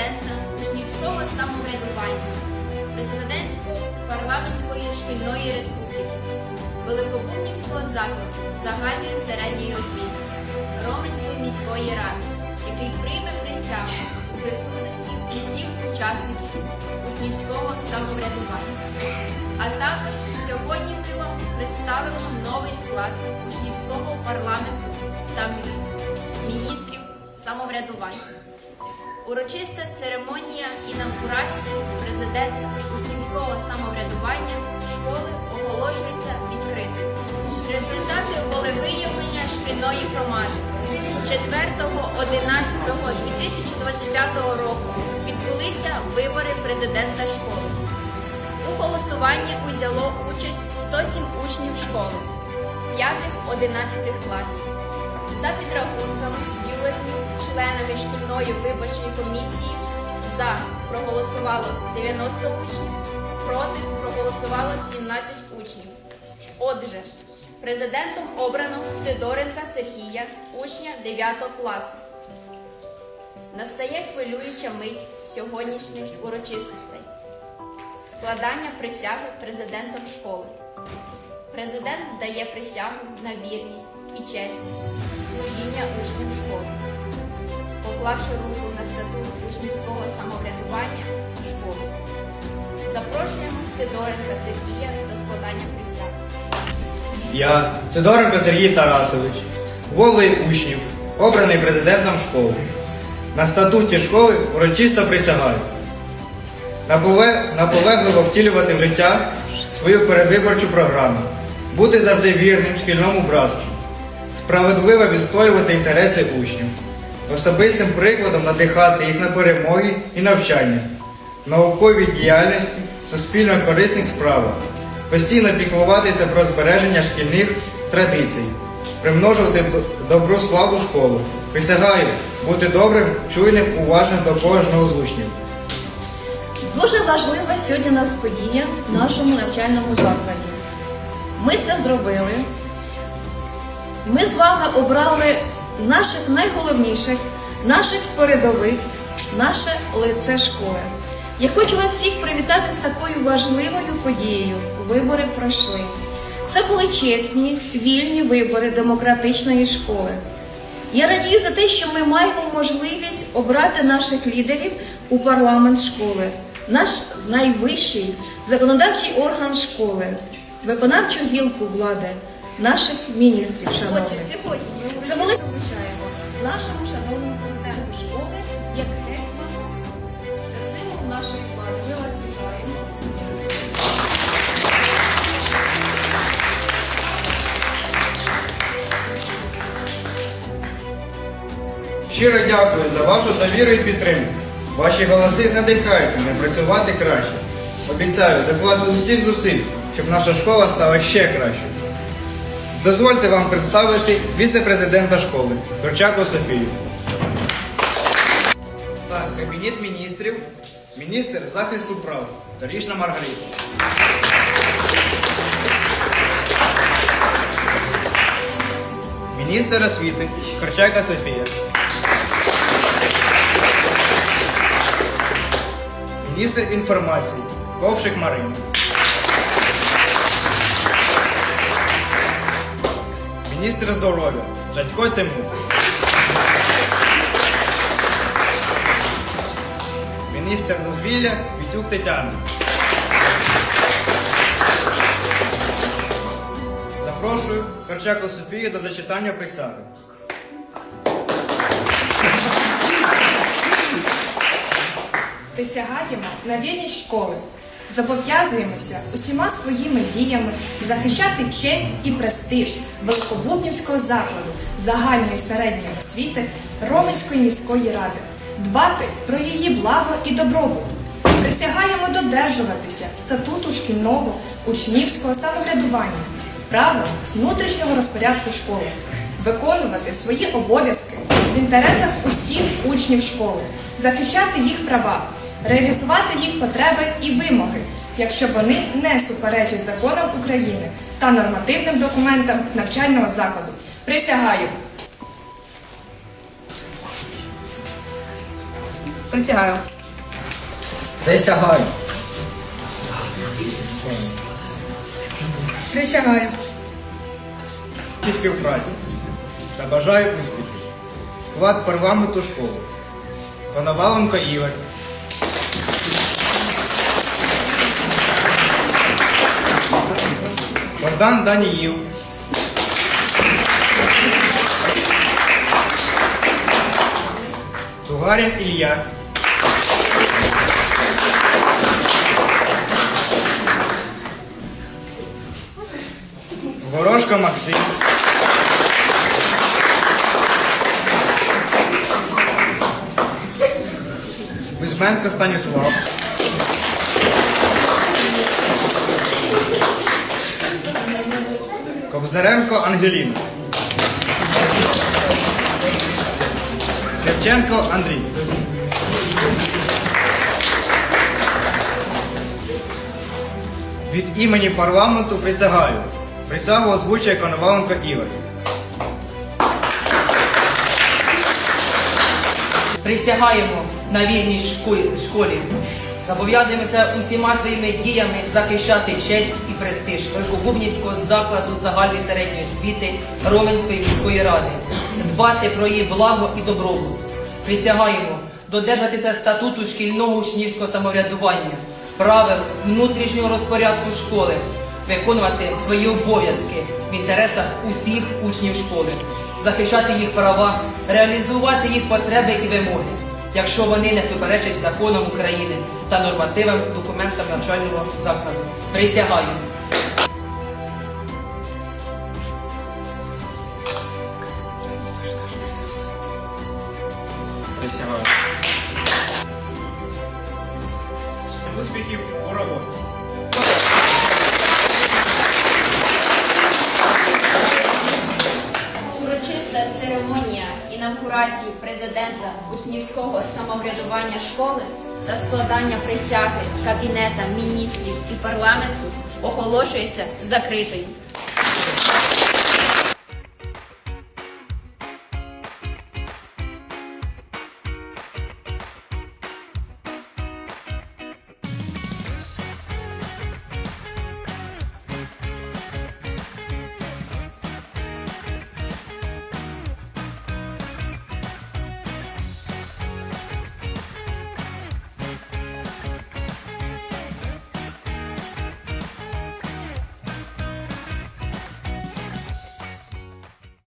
президента учнівського самоврядування, президентського парламентської шкільної республіки, Великобумнівського закладу загальної середньої освіти, Роменської міської ради, який прийме присягу у присутності усіх учасників учнівського самоврядування. А також сьогодні ми вам представимо новий склад учнівського парламенту та міністрів самоврядування. Урочиста церемонія інавгурації президента учнівського самоврядування школи оголошується відкритою. Результати волевиявлення шкільної громади 4.11.2025 року відбулися вибори президента школи. У голосуванні узяло участь 107 учнів школи 5-11 класів. За підрахунками бюлетнів членами шкільної виборчої комісії за проголосувало 90 учнів, проти проголосувало 17 учнів. Отже, президентом обрано Сидоренка Сергія, учня 9 класу. Настає хвилююча мить сьогоднішніх урочистостей. Складання присяги президентом школи. Президент дає присягу на вірність і чесність служіння учням школи, поклавши руку на статут учнівського самоврядування школи. Запрошуємо Сидоренка Сергія до складання присяги. Я, Сидоренко Сергій Тарасович, волею учнів, обраний президентом школи. На статуті школи урочисто присягаю. Наполегливо втілювати в життя свою передвиборчу програму, бути завжди вірним шкільному братству, справедливо відстоювати інтереси учнів, особистим прикладом надихати їх на перемоги і навчання, науковій діяльності, суспільно корисних справах, постійно піклуватися про збереження шкільних традицій, примножувати добру славу школи. Присягаю бути добрим, чуйним, уважним до кожного з учнів. Дуже важлива сьогодні у нас подія в нашому навчальному закладі. Ми це зробили. Ми з вами обрали наших найголовніших, наших передових, наше лице школи. Я хочу вас всіх привітати з такою важливою подією. Вибори пройшли. Це були чесні, вільні вибори демократичної школи. Я радію за те, що ми маємо можливість обрати наших лідерів у парламент школи, наш найвищий законодавчий орган школи, виконавчу гілку влади, наших міністрів. Шановних. Сьогодні ми Це велике вручаємо нашому шановному президенту школи як гетьману. Це символ нашої влади. Ми вас вітаємо. Щиро дякую за вашу довіру і підтримку. Ваші голоси надихають мене працювати краще. Обіцяю докласти усіх зусиль, щоб наша школа стала ще кращою. Дозвольте вам представити віце-президента школи Корчаку Софію. Так, Кабінет міністрів, міністр захисту прав Торішна Маргарита. Міністр освіти Корчака Софія. Міністр інформації Ковшик Марина. Міністр здоров'я Жадько Тимур. Міністр дозвілля Вітюк Тетяна. Запрошую Корчаку Софію до зачитання присяги. присягаємо на вірність школи. Зобов'язуємося усіма своїми діями захищати честь і престиж Великобубнівського закладу загальної середньої освіти Роменської міської ради, дбати про її благо і добробут. Присягаємо додержуватися статуту шкільного учнівського самоврядування, правил внутрішнього розпорядку школи, виконувати свої обов'язки в інтересах усіх учнів школи, захищати їх права, реалізувати їх потреби і вимоги, якщо вони не суперечать законам України та нормативним документам навчального закладу. Присягаю. Присягаю. Присягаю. Присягаю. і співпраці та бажаю успіхів. Склад парламенту школи. Коноваленко Ігор. Богдан Даніїв. Тугарін Ілля. Горошко Максим. Кузьменко Станіслав. Кобзаренко Ангеліна. Шевченко Андрій. Від імені парламенту присягаю. Присягу озвучує Коноваленко Ігор. Присягаємо на вільній школі. Зобов'язуємося усіма своїми діями захищати честь і престиж Великобубнівського закладу загальної середньої освіти Роменської міської ради, дбати про її благо і добробут. Присягаємо додержатися статуту шкільного учнівського самоврядування, правил внутрішнього розпорядку школи, виконувати свої обов'язки в інтересах усіх учнів школи, захищати їх права, реалізувати їх потреби і вимоги, якщо вони не суперечать законам України та нормативам документам навчального закладу. Присягаю. Присягаю. Церемонія інавгурації президента учнівського самоврядування школи та складання присяги Кабінета міністрів і парламенту оголошується закритою.